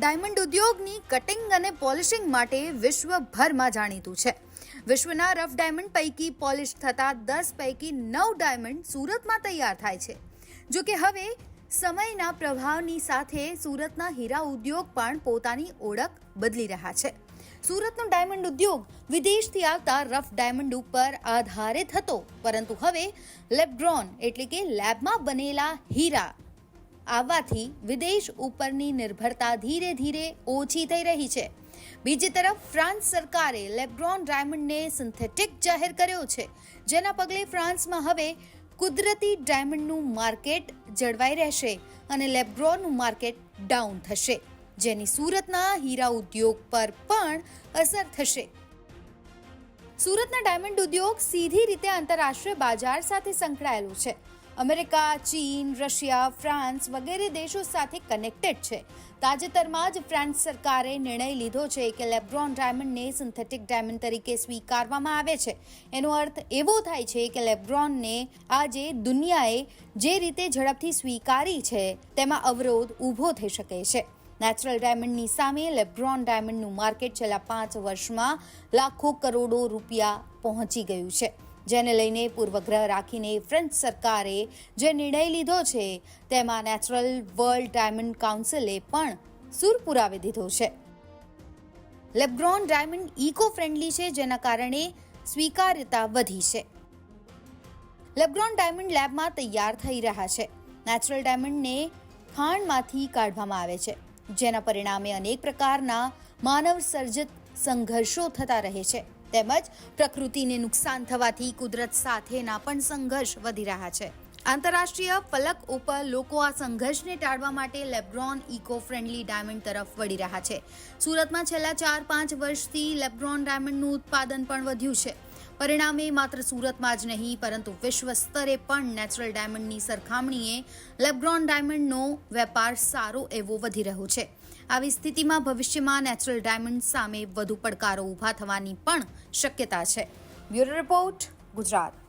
Diamond ઉદ્યોગની cutting અને polishing માટે વિશ્વભરમાં જાણીતું છે. વિશ્વના રફ ડાયમંડ પૈકી પોલિશ થતા દસ પૈકી નવ ડાયમંડ સુરતમાં તૈયાર થાય છે. જો કે હવે સમયના પ્રભાવની સાથે સુરતના હીરા ઉદ્યોગ પણ પોતાની ઓળખ બદલી રહ્યા છે. સુરતનો ડાયમંડ ઉદ્યોગ વિદેશથી આવતા રફ ડાયમંડ ઉપર આધારિત હતો, પરંતુ હવે લેબ્રોન એટલે કે લેબમાં બનેલા હીરા આવવાથી વિદેશ ઉપરની નિર્ભરતા ધીરે ધીરે ઓછી થઈ રહી છે. બીજી તરફ, ફ્રાન્સ સરકારે લેબ્રોન ડાયમંડને સિન્થેટિક જાહેર કર્યો છે. જેના પગલે ફ્રાન્સમાં હવે કુદરતી ડાયમંડનું માર્કેટ જળવાઈ રહેશે અને લેબ્રોનનું માર્કેટ ડાઉન થશે, જેની સુરતના હીરા ઉદ્યોગ પર પણ અસર થશે. સુરતના ડાયમંડ ઉદ્યોગ સીધી રીતે આંતરરાષ્ટ્રીય બજાર સાથે સંકળાયેલું છે. અમેરિકા, ચીન, રશિયા, ફ્રાન્સ વગેરે દેશો સાથે કનેક્ટેડ છે. તાજેતરમાં જ ફ્રાન્સ સરકારે નિર્ણય લીધો છે કે લેબ્રોન ડાયમંડને સિન્થેટિક ડાયમંડ તરીકે સ્વીકારવામાં આવે છે. એનો અર્થ એવો થાય છે કે લેબ્રોનને આજે દુનિયાએ જે રીતે ઝડપથી સ્વીકારી છે, તેમાં અવરોધ ઊભો થઈ શકે છે. નેચરલ ડાયમંડની સામે લેબ્રોન ડાયમંડનું માર્કેટ છેલ્લા પાંચ વર્ષમાં લાખો કરોડો રૂપિયા પહોંચી ગયું છે. જેને લઈને પૂર્વગ્રહ રાખીને ફ્રેન્ચ સરકારે જે નિર્ણય લીધો છે, તેમાં નેચરલ વર્લ્ડ ડાયમંડ કાઉન્સિલે પણ સૂર પુરાવી દીધો છે. લેબ્રોન ડાયમંડ ઇકો ફ્રેન્ડલી છે, જેના કારણે સ્વીકાર્યતા વધી છે. લેબ્રોન ડાયમંડ લેબમાં તૈયાર થઈ રહ્યા છે. નેચરલ ડાયમંડને ખાણમાંથી કાઢવામાં આવે છે, જેના પરિણામે અનેક પ્રકારના માનવ સર્જિત સંઘર્ષો થતા રહે છે. તેમજ પ્રકૃતિને નુકસાન થવાથી કુદરત સાથેના પણ સંઘર્ષ વધી રહ્યા છે. આંતરરાષ્ટ્રીય ફલક ઉપર લોકો આ સંઘર્ષને ટાળવા માટે લેબ્રોન ઇકો ફ્રેન્ડલી ડાયમંડ તરફ વળી રહ્યા છે. સુરતમાં છેલ્લા ચાર પાંચ વર્ષથી લેબ્રોન ડાયમંડનું ઉત્પાદન પણ વધ્યું છે. પરિણામે માત્ર સુરતમાં જ નહીં, પરંતુ વિશ્વ સ્તરે પણ નેચરલ ડાયમંડની સરખામણીએ લેબ્રોન ડાયમંડનો વેપાર સારો એવો વધી રહ્યો છે. આવી સ્થિતિમાં ભવિષ્યમાં નેચરલ ડાયમંડ સામે વધુ પડકારો ઊભા થવાની પણ શક્યતા છે. Bureau report, Gujarat.